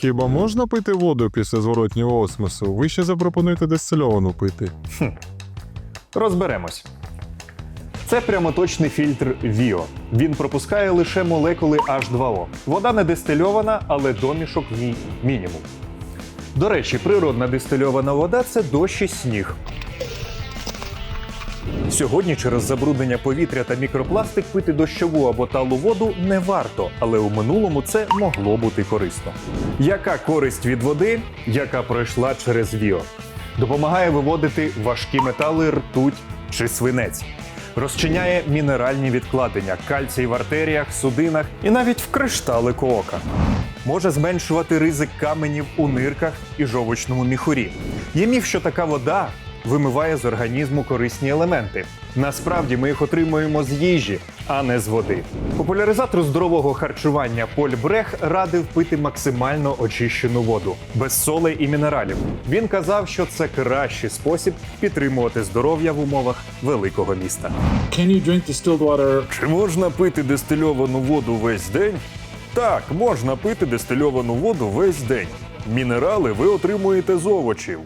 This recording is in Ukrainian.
Хіба можна пити воду після зворотнього осмосу? Ви ще запропонуєте дистильовану пити. Хм. Розберемось. Це прямоточний фільтр Віо. Він пропускає лише молекули H2O. Вода не дистильована, але домішок в ній мінімум. До речі, природна дистильована вода це дощ і сніг. Сьогодні через забруднення повітря та мікропластик пити дощову або талу воду не варто, але у минулому це могло бути корисно. Яка користь від води, яка пройшла через Віо? Допомагає виводити важкі метали, ртуть чи свинець. Розчиняє мінеральні відкладення, кальцій в артеріях, судинах і навіть в кришталику ока. Може зменшувати ризик каменів у нирках і жовчному міхурі. Є міф, що така вода вимиває з організму корисні елементи. Насправді ми їх отримуємо з їжі, а не з води. Популяризатор здорового харчування Поль Брех радив пити максимально очищену воду, без солей і мінералів. Він казав, що це кращий спосіб підтримувати здоров'я в умовах великого міста. Can you drink distilled water? Чи можна пити дистильовану воду весь день? Так, можна пити дистильовану воду весь день. Мінерали ви отримуєте з овочів.